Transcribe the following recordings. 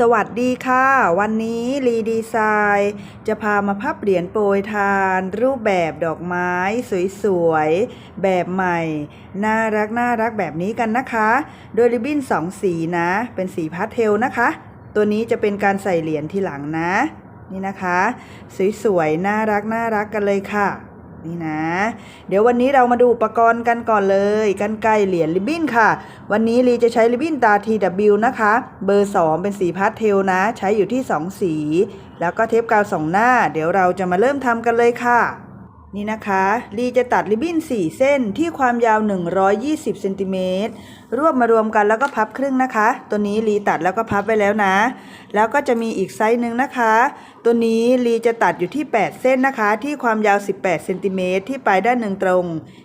สวัสดีค่ะ วันนี้รีดีไซน์จะพามาพับเหรียญโปรยทาน รูปแบบดอกไม้ สวยๆ แบบใหม่ น่ารักน่ารักแบบนี้กันนะคะ โดยริบบิ้นสองสีนะ เป็นสีพาสเทลนะคะ ตัวนี้จะเป็นการใส่เหรียญทีหลังนะ นี่นะคะ สวยๆ น่ารักน่ารักกันเลยค่ะ นี่นะ เดี๋ยววันนี้เรามาดูอุปกรณ์กันก่อนเลยกันไกลเหรียญริบบิ้นค่ะ วันนี้ลีจะใช้ริบบิ้นตา TW นะคะ เบอร์ 2 เป็นสีพาสเทลนะ ใช้อยู่ที่ 2 สี แล้วก็เทปกาวสองหน้า เดี๋ยวเราจะมาเริ่มทำกันเลยค่ะนี่นะคะลีจะตัดริบบิ้น 4 เส้นที่ความยาว 120เซนติเมตรรวบมารวมกันแล้วก็พับครึ่งนะคะ ตัวนี้ลีตัดแล้วก็พับไปแล้วนะ แล้วก็จะมีอีกไซส์หนึ่งนะคะ ตัวนี้ลีจะตัดอยู่ที่ 8 เส้นนะคะ ที่ความยาว 18 เซนติเมตรที่ปลายด้านหนึ่งตรง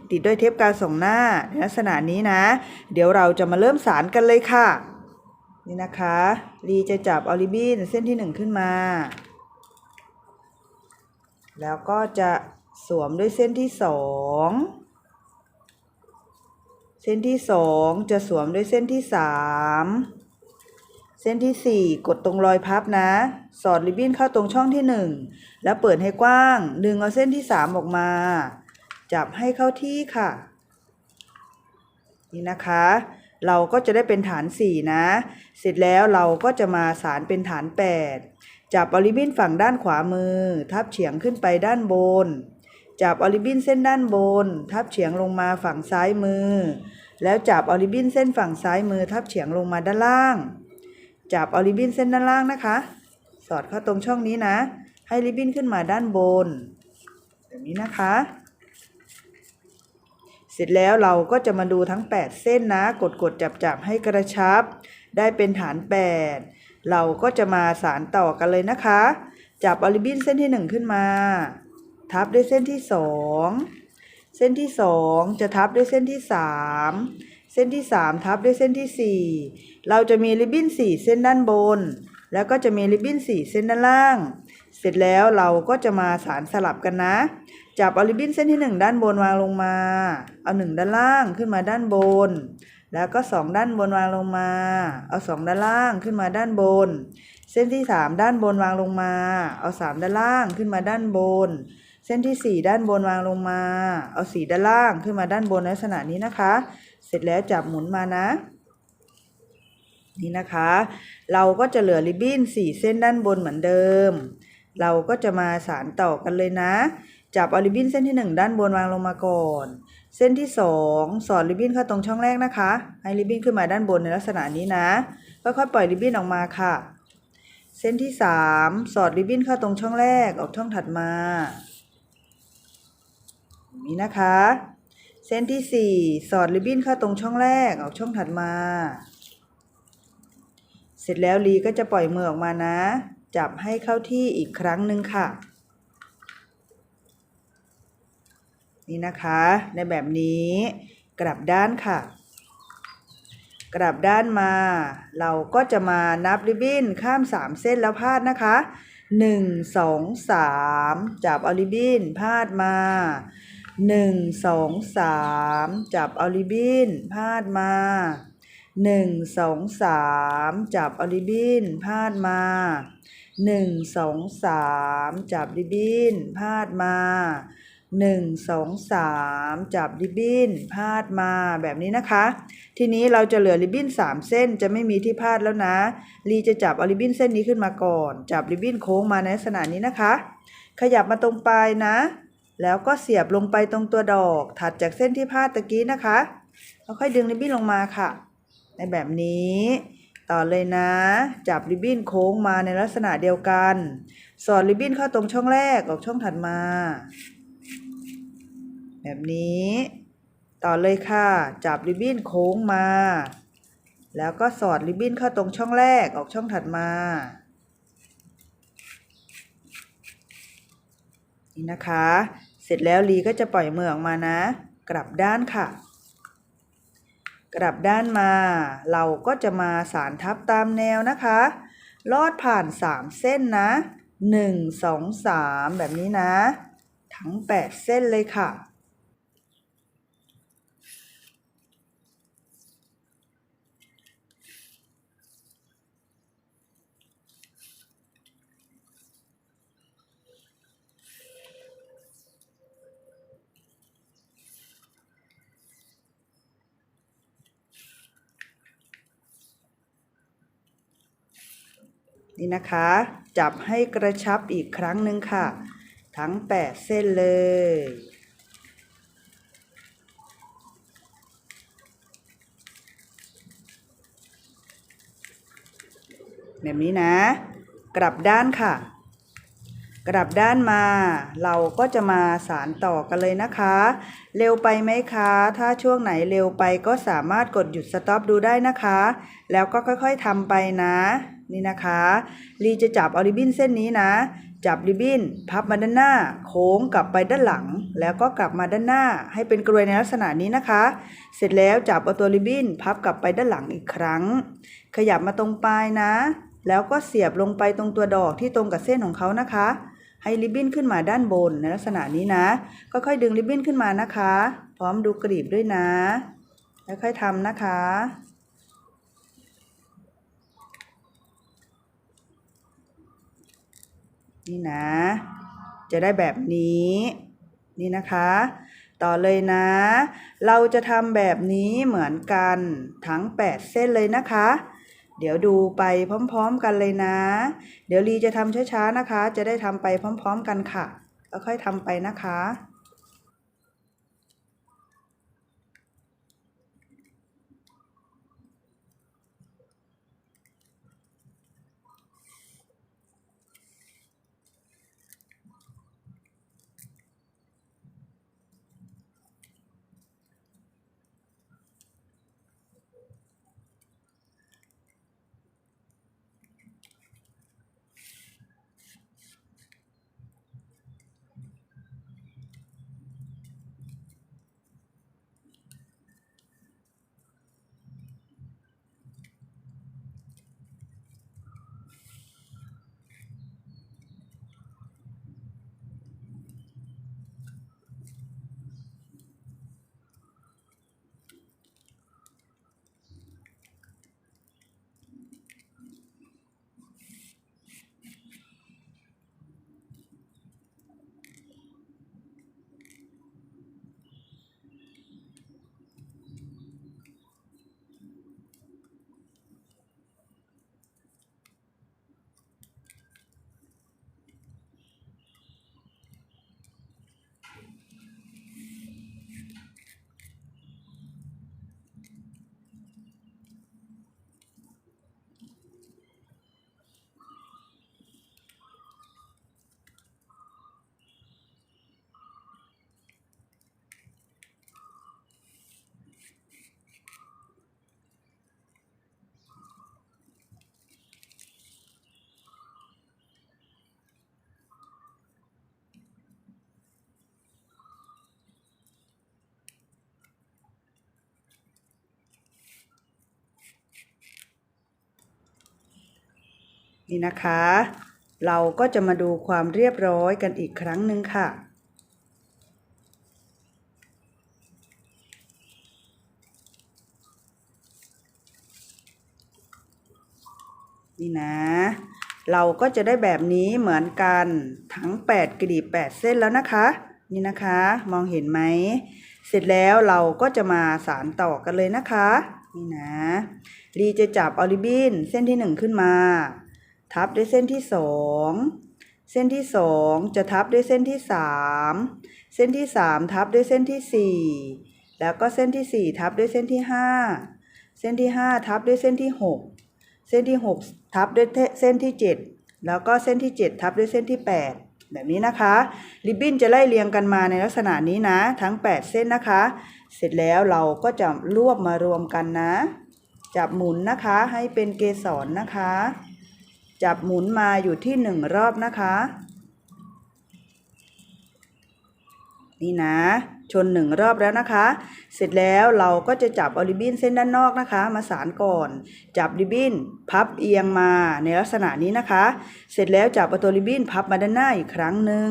ติดด้วยเทปกาวสองหน้าในลักษณะนี้นะ เดี๋ยวเราจะมาเริ่มสารกันเลยค่ะ นี่นะคะลีจะจับเอริบินเส้นที่หนึ่งขึ้นมา แล้วก็จะสวมด้วยเส้นที่สองเส้นที่สองจะสวมด้วยเส้นที่สาม เส้นที่สี่กดตรงรอยพับนะ สอดริบบิ้นเข้าตรงช่องที่หนึ่งแล้วเปิดให้กว้าง ดึงเอาเส้นที่สามออกมา จับให้เข้าที่ค่ะ นี่นะคะ เราก็จะได้เป็นฐานสี่นะ เสร็จแล้วเราก็จะมาสารเป็นฐานแปดจับออริบินฝั่งด้านขวามือ ทับเฉียงขึ้นไปด้านบน จับออริบินเส้นด้านบน ทับเฉียงลงมาฝั่งซ้ายมือ แล้วจับออริบินเส้นฝั่งซ้ายมือ ทับเฉียงลงมาด้านล่าง จับออริบินเส้นด้านล่างนะคะ สอดเข้าตรงช่องนี้นะ ให้ริบบิ้นขึ้นมาด้านบน แบบนี้นะคะ เสร็จแล้วเราก็จะมาดูทั้ง 8 เส้นนะ กดกดจับจับให้กระชับ ได้เป็นฐาน 8 เราก็จะมาสารต่อกันเลยนะคะ จับออริบินเส้นที่ 1 ขึ้นมา ทับด้วยเส้นที่ 2 เส้นที่ 2 จะทับด้วยเส้นที่ 3 เส้นที่ 3 ทับด้วยเส้นที่ 4 เราจะมีริบบิ้น 4 เส้นด้านบน แล้วก็จะมีริบบิ้น 4 เส้นด้านล่าง เสร็จแล้วเราก็จะมาสารสลับกันนะ จับเอาริบบิ้นเส้นที่ 1 ด้านบนวางลงมา เอา 1 ด้านล่างขึ้นมาด้านบน แล้วก็ 2 ด้านบนวางลงมา เอา 2 ด้านล่างขึ้นมาด้านบน เส้นที่ 3 ด้านบนวางลงมา เอา 3 ด้านล่างขึ้นมาด้านบน เส้นที่ 4 ด้านบนวางลงมา เอา 4 ด้านล่างขึ้นมาด้านบนในลักษณะนี้นะคะ เสร็จแล้วจับหมุนมานะ นี่นะคะ เราก็จะเหลือริบบิ้น4เส้นด้านบนเหมือนเดิม เราก็จะมาสารต่อกันเลยนะ จับเอาริบบิ้นเส้นที่1ด้านบนวางลงมาก่อน เส้นที่2สอดริบบิ้นเข้าตรงช่องแรกนะคะ ให้ริบบิ้นขึ้นมาด้านบนในลักษณะนี้นะค่อยๆปล่อยริบบิ้นออกมาค่ะ เส้นที่3สอดริบบิ้นเข้าตรงช่องแรกออกช่องถัดมานี้นะคะ เส้นที่4สอดริบบิ้นเข้าตรงช่องแรกออกช่องถัดมา เสร็จแล้วลีก็จะปล่อยมือออกมานะ จับให้เข้าที่อีกครั้งหนึ่งค่ะ นี่นะคะ ในแบบนี้กลับด้านค่ะ กลับด้านมา เราก็จะมานับริบบิ้นข้าม 3 เส้นแล้วพาดนะคะ 1 2 3 จับเอาริบบิ้นพาดมา 1 2 3จับเอาริบบิ้นพาดมาหนึ่งสองสามจับเอาริบบิ้นพาดมาหนึ่งสองสามจับริบบิ้นพาดมาหนึ่งสองสามจับริบบิ้นพาดมาแบบนี้นะคะ ทีนี้เราจะเหลือริบบิ้นสามเส้นจะไม่มีที่พาดแล้วนะลีจะจับเอาริบบิ้นเส้นนี้ขึ้นมาก่อน จับริบบิ้นโค้งมาในลักษณะนี้นะคะ ขยับมาตรงปลายนะ แล้วก็เสียบลงไปตรงตัวดอก ถัดจากเส้นที่พาดตะกี้นะคะแล้วค่อยดึงริบบิ้นลงมาค่ะ ในแบบนี้ ต่อเลยนะ จับริบบิ้นโค้งมาในลักษณะเดียวกัน สอดริบบิ้นเข้าตรงช่องแรกออกช่องถัดมา แบบนี้ ต่อเลยค่ะ จับริบบิ้นโค้งมา แล้วก็สอดริบบิ้นเข้าตรงช่องแรกออกช่องถัดมานี่นะคะ สร็จแล้วลีก็จะปล่อยมือออกมานะ กลับด้านค่ะ กลับด้านมา เราก็จะมาสารทับตามแนวนะคะ ลอดผ่าน 3 เส้นนะ 1 2 3 แบบนี้นะ ทั้ง 8 เส้นเลยค่ะ นี่นะคะ จับให้กระชับอีกครั้งหนึ่งค่ะ ทั้ง 8 เส้นเลย แบบนี้นะ กลับด้านค่ะ กลับด้านมา เราก็จะมาสารต่อกันเลยนะคะ เร็วไปไหมคะ ถ้าช่วงไหนเร็วไปก็สามารถกดหยุดสต็อปดูได้นะคะ แล้วก็ค่อยๆทำไปนะ นี่นะคะลีจะจับเอาริบบิ้นเส้นนี้นะ จับริบบิ้นพับมาด้านหน้า โค้งกลับไปด้านหลัง แล้วก็กลับมาด้านหน้า ให้เป็นกรวยในลักษณะนี้นะคะ เสร็จแล้วจับเอาตัวริบบิ้นพับกลับไปด้านหลังอีกครั้ง ขยับมาตรงปลายนะ แล้วก็เสียบลงไปตรงตัวดอกที่ตรงกับเส้นของเขานะคะ ให้ริบบิ้นขึ้นมาด้านบนในลักษณะนี้นะก็ค่อยดึงริบบิ้นขึ้นมานะคะ พร้อมดูกรีบด้วยนะ แล้วค่อยทำนะคะ นี่นะ จะได้แบบนี้ นี่นะคะ ต่อเลยนะ เราจะทำแบบนี้เหมือนกันทั้ง 8 เส้นเลยนะคะ เดี๋ยวดูไปพร้อมๆกันเลยนะ เดี๋ยวลีจะทำช้าๆนะคะ จะได้ทำไปพร้อม ๆ กันค่ะแล้วค่อยทำไปนะคะ นี่นะคะ เราก็จะมาดูความเรียบร้อยกันอีกครั้งหนึ่งค่ะนี่นะ เราก็จะได้แบบนี้เหมือนกันทั้ง 8กลีบ8 เส้นแล้วนะคะ นี่นะคะ มองเห็นไหม เสร็จแล้วเราก็จะมาสารต่อกันเลยนะคะ นี่นะลีจะจับออริบินเส้นที่ 1 ขึ้นมา ทับด้วยเส้นที่2เส้นที่2จะทับด้วยเส้นที่3เส้นที่3ทับด้วยเส้นที่4แล้วก็เส้นที่4ทับด้วยเส้นที่5เส้นที่5ทับด้วยเส้นที่6เส้นที่6ทับด้วยเส้นที่7แล้วก็เส้นที่7ทับด้วยเส้นที่8แบบนี้นะคะริบบิ้นจะไล่เรียงกันมาในลักษณะนี้นะ ทั้ง 8 เส้นนะคะ เสร็จแล้วเราก็จะรวบมารวมกันนะ จับหมุนนะคะให้เป็นเกสรนะคะ จับหมุนมาอยู่ที่หนึ่งรอบนะคะ นี่นะ ชนหนึ่งรอบแล้วนะคะ เสร็จแล้วเราก็จะจับเอาริบบิ้นเส้นด้านนอกนะคะ มาสานก่อน จับริบบิ้นพับเอียงมาในลักษณะนี้นะคะ เสร็จแล้วจับเอาตัวริบบิ้นพับมาด้านหน้าอีกครั้งหนึ่ง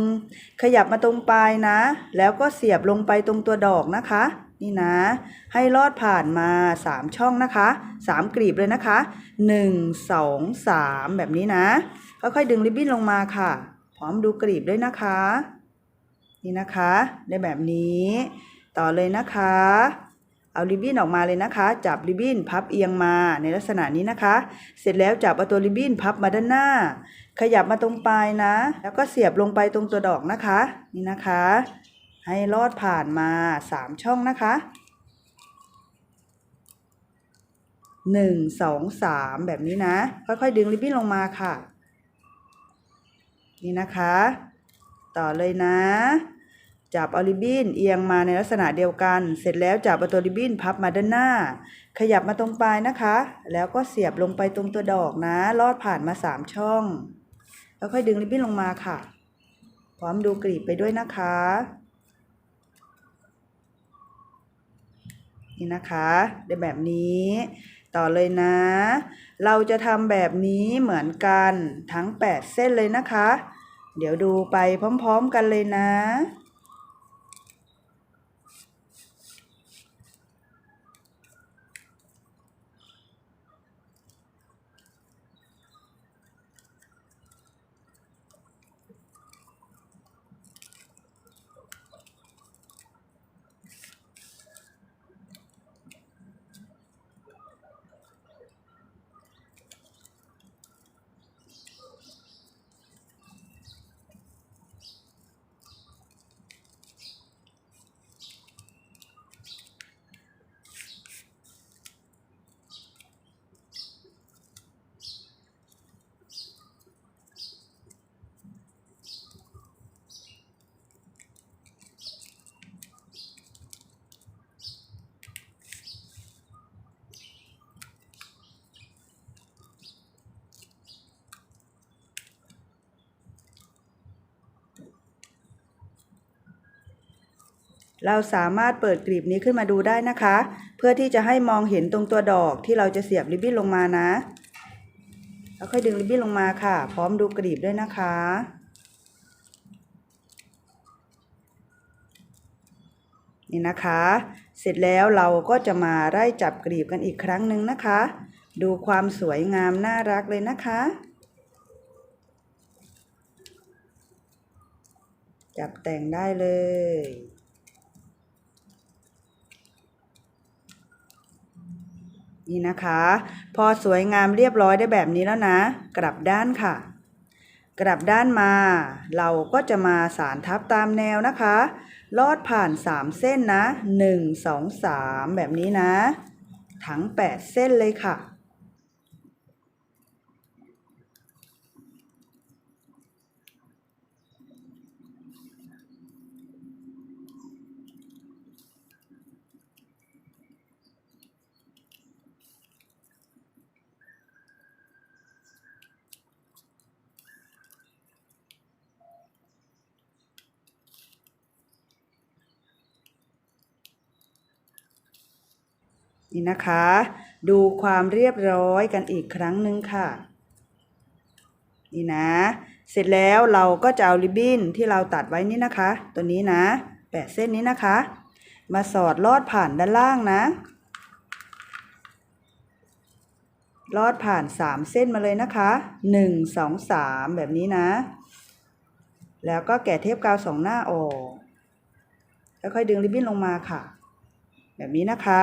ขยับมาตรงปลายนะ แล้วก็เสียบลงไปตรงตัวดอกนะคะ นี่นะ ให้ลอดผ่านมาสามช่องนะคะสามกลีบเลยนะคะหนึ่งสองสามแบบนี้นะ ค่อยๆดึงริบบิ้นลงมาค่ะ พร้อมดูกลีบด้วยนะคะ นี่นะคะ ได้แบบนี้ ต่อเลยนะคะ เอาริบบิ้นออกมาเลยนะคะ จับริบบิ้นพับเอียงมาในลักษณะนี้นะคะ เสร็จแล้วจับเอาตัวริบบิ้นพับมาด้านหน้า ขยับมาตรงปลายนะ แล้วก็เสียบลงไปตรงตัวดอกนะคะ นี่นะคะ ให้ลอดผ่านมาสามช่องนะคะหนึ่งสองสามแบบนี้นะ ค่อยๆ ดึงริบบิ้นลงมาค่ะ นี่นะคะ ต่อเลยนะ จับเอาริบบิ้นเอียงมาในลักษณะเดียวกัน เสร็จแล้วจับเอาตัวริบบิ้นพับมาด้านหน้า ขยับมาตรงปลายนะคะ แล้วก็เสียบลงไปตรงตัวดอกนะ ลอดผ่านมาสามช่อง แล้วค่อยดึงริบบิ้นลงมาค่ะ พร้อมดูกลีบไปด้วยนะคะ นี่นะคะได้แบบนี้ ต่อเลยนะ เราจะทำแบบนี้เหมือนกันทั้ง 8 เส้นเลยนะคะ เดี๋ยวดูไปพร้อม ๆ กันเลยนะ เราสามารถเปิดกลีบนี้ขึ้นมาดูได้นะคะ เพื่อที่จะให้มองเห็นตรงตัวดอกที่เราจะเสียบริบบิ้นลงมานะ แล้วค่อยดึงริบบิ้นลงมาค่ะ พร้อมดูกลีบด้วยนะคะ นี่นะคะ เสร็จแล้วเราก็จะมาไล่จับกลีบกันอีกครั้งหนึ่งนะคะ ดูความสวยงามน่ารักเลยนะคะจับแต่งได้เลย นี่นะคะ พอสวยงามเรียบร้อยได้แบบนี้แล้วนะ กลับด้านค่ะ กลับด้านมา เราก็จะมาสารทับตามแนวนะคะ ลอดผ่าน 3 เส้นนะ 1 2 3 แบบนี้นะ ทั้ง 8 เส้นเลยค่ะ นี่นะคะ ดูความเรียบร้อยกันอีกครั้งหนึ่งค่ะ นี่นะ เสร็จแล้วเราก็จะเอาริบบิ้นที่เราตัดไว้นี่นะคะ ตัวนี้นะแปดเส้นนี้นะคะ มาสอดลอดผ่านด้านล่างนะ ลอดผ่านสามเส้นมาเลยนะคะหนึ่งสองสามแบบนี้นะ แล้วก็แกะเทปกาวสองหน้าออก แล้วค่อยดึงริบบิ้นลงมาค่ะ แบบนี้นะคะ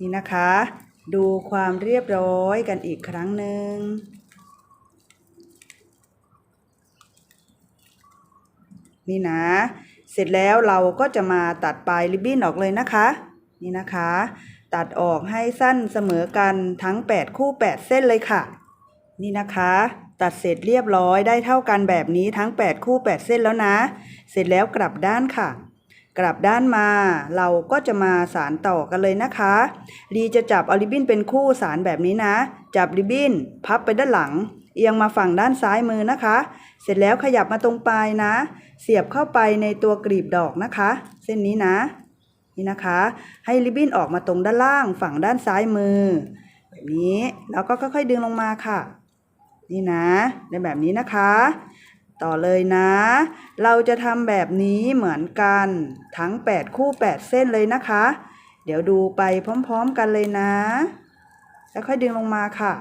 นี่นะคะ ดูความเรียบร้อยกันอีกครั้งหนึ่งนี่นะ เสร็จแล้วเราก็จะมาตัดปลายริบบิ้นออกเลยนะคะ นี่นะคะ ตัดออกให้สั้นเสมอกันทั้ง 8 คู่ 8 เส้นเลยค่ะ นี่นะคะ ตัดเสร็จเรียบร้อยได้เท่ากันแบบนี้ทั้ง 8 คู่ 8 เส้นแล้วนะ เสร็จแล้วกลับด้านค่ะ กลับด้านมาเราก็จะมาสารต่อกันเลยนะคะ ลีจะจับเอาริบบิ้นเป็นคู่สารแบบนี้นะ จับริบบิ้นพับไปด้านหลัง เอียงมาฝั่งด้านซ้ายมือนะคะ เสร็จแล้วขยับมาตรงปลายนะ เสียบเข้าไปในตัวกลีบดอกนะคะ เส้นนี้นะ นี่นะคะ ให้ริบบิ้นออกมาตรงด้านล่างฝั่งด้านซ้ายมือ แบบนี้แล้วก็ค่อยๆดึงลงมาค่ะ นี่นะในแบบนี้นะคะ ต่อเลยนะ เราจะทำแบบนี้เหมือนกันทั้ง 8 คู่ 8 เส้นเลยนะคะ เดี๋ยวดูไปพร้อมๆกันเลยนะ แล้วค่อยดึงลงมาค่ะ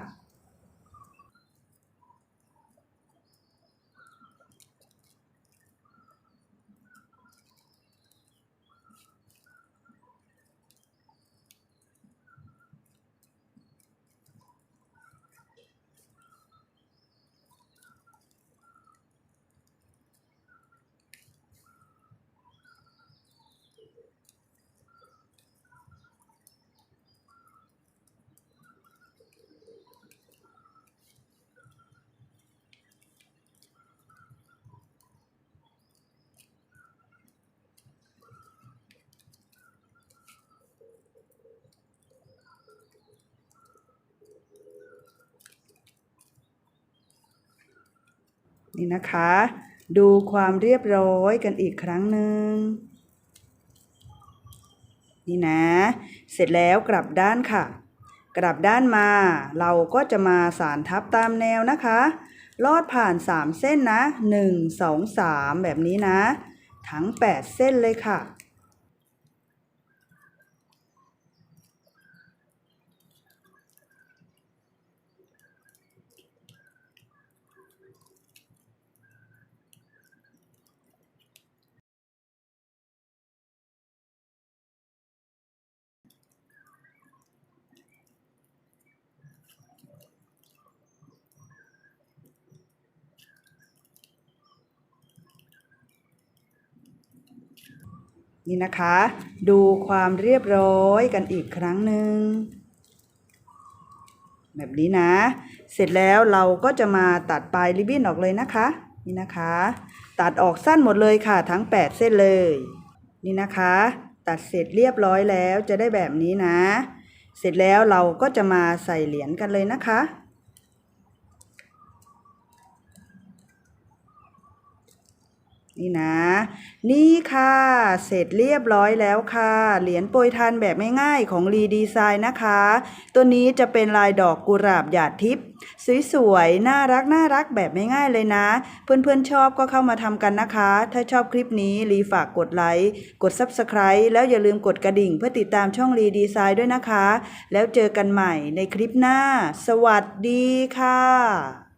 นี่นะคะ ดูความเรียบร้อยกันอีกครั้งหนึ่งนี่นะ เสร็จแล้วกลับด้านค่ะ กลับด้านมา เราก็จะมาสารทับตามแนวนะคะ ลอดผ่าน 3 เส้นนะ 1 2 3 แบบนี้นะ ทั้ง 8 เส้นเลยค่ะ นี่นะคะ ดูความเรียบร้อยกันอีกครั้งหนึ่งแบบนี้นะ เสร็จแล้วเราก็จะมาตัดปลายริบบิ้นออกเลยนะคะ นี่นะคะ ตัดออกสั้นหมดเลยค่ะทั้ง 8 เส้นเลย นี่นะคะ ตัดเสร็จเรียบร้อยแล้วจะได้แบบนี้นะ เสร็จแล้วเราก็จะมาใส่เหรียญกันเลยนะคะ นี่นะ นี่ค่ะ เสร็จเรียบร้อยแล้วค่ะ เหรียญโปรยทานแบบง่ายๆของรีดีไซน์นะคะ ตัวนี้จะเป็นลายดอกกุหลาบหยาดทิพย์สวยๆ น่ารักน่ารักแบบง่ายๆเลยนะ เพื่อนๆชอบก็เข้ามาทำกันนะคะ ถ้าชอบคลิปนี้รีฝากกดไลค์กด Subscribe แล้วอย่าลืมกดกระดิ่งเพื่อติดตามช่องรีดีไซน์ด้วยนะคะ แล้วเจอกันใหม่ในคลิปหน้า สวัสดีค่ะ